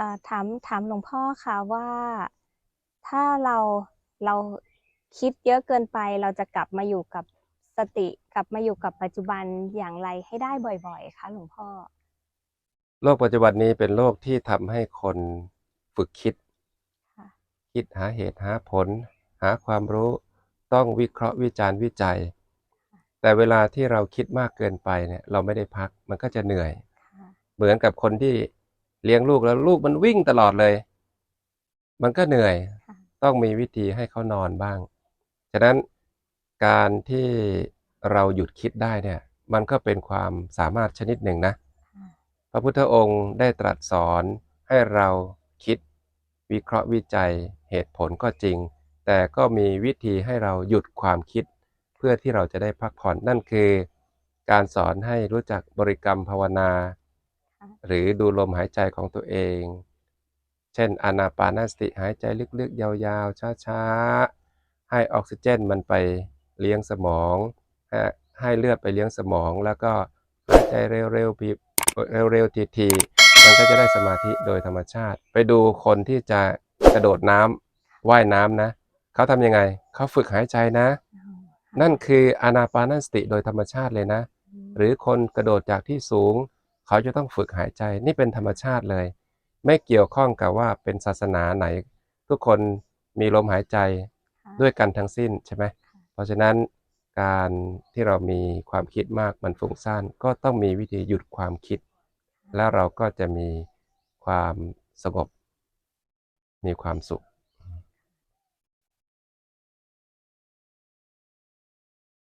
อ่าถามถามหลวงพ่อค่ะว่าถ้าเราเราคิดเยอะเกินไป เราจะกลับมาอยู่กับสติกลับมาอยู่กับปัจจุบันอย่างไรให้ได้บ่อยๆคะหลวงพ่อโลกปัจจุบันนี้เป็นโลกที่ทำให้คนฝึกคิดค่ะคิดหาเหตุหาผล หาความรู้ต้องวิเคราะห์วิจารณ์วิจัย แต่เวลาที่เราคิดมากเกินไปเนี่ยเราไม่ได้พักมันก็จะเหนื่อยค่ะเหมือนกับคนที่ เลี้ยงลูกแล้วลูกมันวิ่งตลอดเลย มันก็เหนื่อยค่ะต้องมีวิธีให้เขานอนบ้าง ฉะนั้นการที่เราหยุดคิดได้เนี่ย มันก็เป็นความสามารถชนิดหนึ่งนะค่ะพระพุทธองค์ได้ตรัสสอนให้เราคิดวิเคราะห์วิจัยเหตุผลก็จริง แต่ก็มีวิธีให้เราหยุดความคิด เพื่อที่เราจะได้พักผ่อนนั่นคือ การสอนให้รู้จักบริกรรมภาวนาค่ะ หรือดูลมหายใจของตัวเอง เช่นอานาปานสติหายใจลึกๆ ยาวๆ ช้าๆ ให้ออกซิเจนมันไปเลี้ยงสมองให้ให้เลือดไปเลี้ยงสมอง แล้วก็หายใจเร็วๆบีบเร็วๆทีๆมันก็จะได้สมาธิโดยธรรมชาติ ไปดูคนที่จะกระโดดน้ำว่ายน้ำนะ เขาทำยังไง เขาฝึกหายใจนะอ๋อนั่นคืออานาปานสติโดยธรรมชาติเลยนะอืมหรือคนกระโดดจากที่สูง เขาจะต้องฝึกหายใจนี่เป็นธรรมชาติเลย ไม่เกี่ยวข้องกับว่าเป็นศาสนาไหน ทุกคนมีลมหายใจค่ะด้วยกันทั้งสิ้นใช่ไหมเพราะฉะนั้นการที่เรามีความคิดมากมันฟุ้งซ่านก็ต้องมีวิธีหยุดความคิด แล้วเราก็จะมีความสงบมีความสุข